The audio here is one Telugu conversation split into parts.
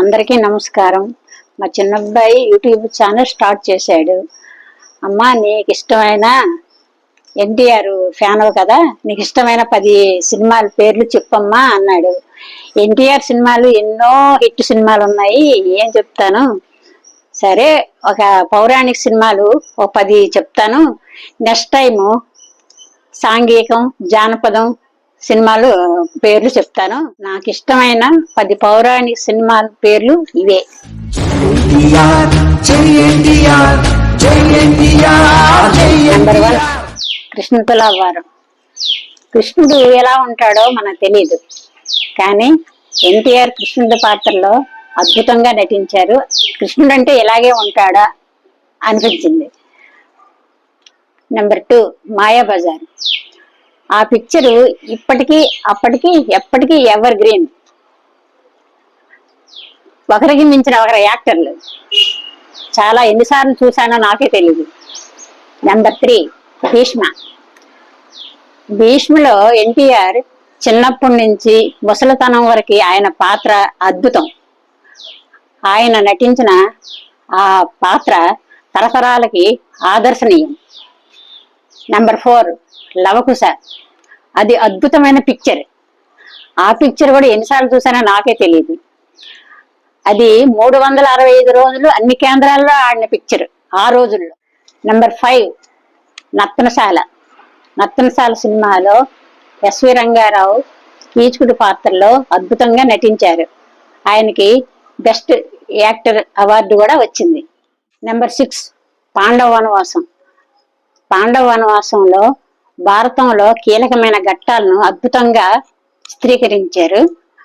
అందరికీ నమస్కారం. మా చిన్నబ్బాయి యూట్యూబ్ ఛానల్ స్టార్ట్ చేశాడు. అమ్మా నీకు ఇష్టమైన ఎన్టీఆర్ ఫ్యాన్ కదా నీకు ఇష్టమైన పది సినిమాల పేర్లు చెప్పమ్మా అన్నాడు. ఎన్టీఆర్ సినిమాలు ఎన్నో హిట్ సినిమాలు ఉన్నాయి ఏం చెప్తాను? సరే ఒక పౌరాణిక సినిమాలు ఒక పది చెప్తాను. నెక్స్ట్ టైము సాంఘికం జానపదం సినిమాలు పేర్లు చెప్తాను. నాకు ఇష్టమైన పది పౌరాణిక సినిమాల పేర్లు ఇవే. Number one NTR Krishna Tulabharam కృష్ణుడు ఎలా ఉంటాడో మనకు తెలియదు కానీ ఎన్టీఆర్ కృష్ణుడి పాత్రలో అద్భుతంగా నటించారు. కృష్ణుడు అంటే ఇలాగే ఉంటాడా అనిపించింది. Number two Mayabazar. ఆ పిక్చరు ఇప్పటికీ అప్పటికి ఎప్పటికీ ఎవర్ గ్రీన్ ఒకరికి మించిన ఒకరి యాక్టర్లు చాలా ఎన్నిసార్లు చూశానో నాకే తెలియదు నెంబర్ త్రీ భీష్మ. భీష్మలో ఎన్టీఆర్ చిన్నప్పటి నుంచి ముసలితనం వరకు ఆయన పాత్ర అద్భుతం. ఆయన నటించిన ఆ పాత్ర తరతరాలకి ఆదర్శనీయం. Number four Lavakusa. అది అద్భుతమైన పిక్చర్ ఆ పిక్చర్ కూడా ఎన్నిసార్లు చూసానో నాకే తెలియదు అది మూడు వందల అరవై ఐదు రోజులు అన్ని కేంద్రాల్లో ఆడిన పిక్చర్ ఆ రోజుల్లో. Number five నత్తనశాల. నత్తనశాల సినిమాలో ఎస్వి రంగారావు కీచుకుడు పాత్రలో అద్భుతంగా నటించారు. ఆయనకి బెస్ట్ యాక్టర్ అవార్డు కూడా వచ్చింది. నెంబర్ సిక్స్ పాండవ వనవాసం. పాండవ వనవాసంలో భారతంలో కీలకమైన ఘట్టాలను అద్భుతంగా చిత్రీకరించారు.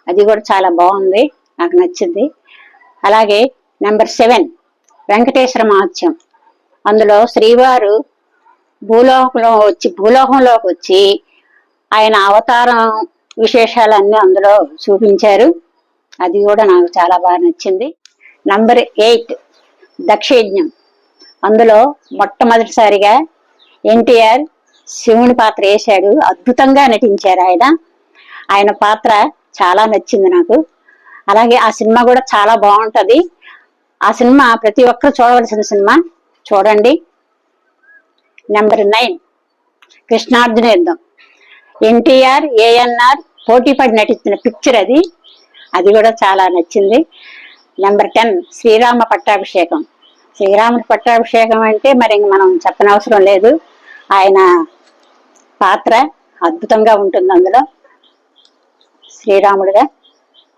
అది కూడా చాలా బాగుంది. నాకు నచ్చింది. అలాగే నెంబర్ సెవెన్ వెంకటేశ్వర మహత్యం. అందులో శ్రీవారు భూలోకంలో వచ్చి భూలోకంలోకి వచ్చి ఆయన అవతారం విశేషాలన్నీ అందులో చూపించారు. అది కూడా నాకు చాలా బాగా నచ్చింది. నంబర్ ఎయిట్ దక్షయజ్ఞం అందులో మొట్టమొదటిసారిగా ఎన్టీఆర్ శివుని పాత్ర వేశాడు. అద్భుతంగా నటించారు ఆయన. ఆయన పాత్ర చాలా నచ్చింది నాకు. అలాగే ఆ సినిమా కూడా చాలా బాగుంటది. ఆ సినిమా ప్రతి ఒక్కరు చూడవలసిన సినిమా. చూడండి. నెంబర్ నైన్ కృష్ణార్జున యుద్ధం. ఎన్టీఆర్ ఏఎన్ఆర్ పోటీ పడి నటించిన పిక్చర్ అది. అది కూడా చాలా నచ్చింది. నెంబర్ టెన్ శ్రీరామ పట్టాభిషేకం. శ్రీరాముడి పట్టాభిషేకం అంటే మరి మనం చెప్పనవసరం లేదు. ఆయన పాత్ర అద్భుతంగా ఉంటుంది అందులో. శ్రీరాముడిగా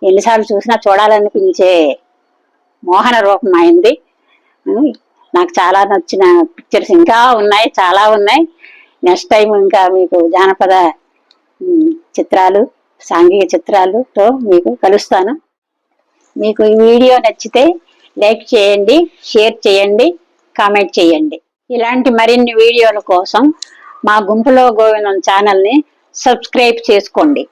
ఎన్నిసార్లు చూసినా చూడాలనిపించే మోహన రూపం అయింది నాకు చాలా నచ్చిన పిక్చర్స్ ఇంకా ఉన్నాయి చాలా ఉన్నాయి. నెక్స్ట్ టైం ఇంకా మీకు జానపద చిత్రాలు సాంఘిక చిత్రాలతో మీకు కలుస్తాను. మీకు ఈ వీడియో నచ్చితే లైక్ చేయండి షేర్ చేయండి కామెంట్ చేయండి. ఇలాంటి మరిన్ని వీడియోల కోసం మా గుంపులో గోవిందం ఛానల్ని సబ్స్క్రైబ్ చేసుకోండి.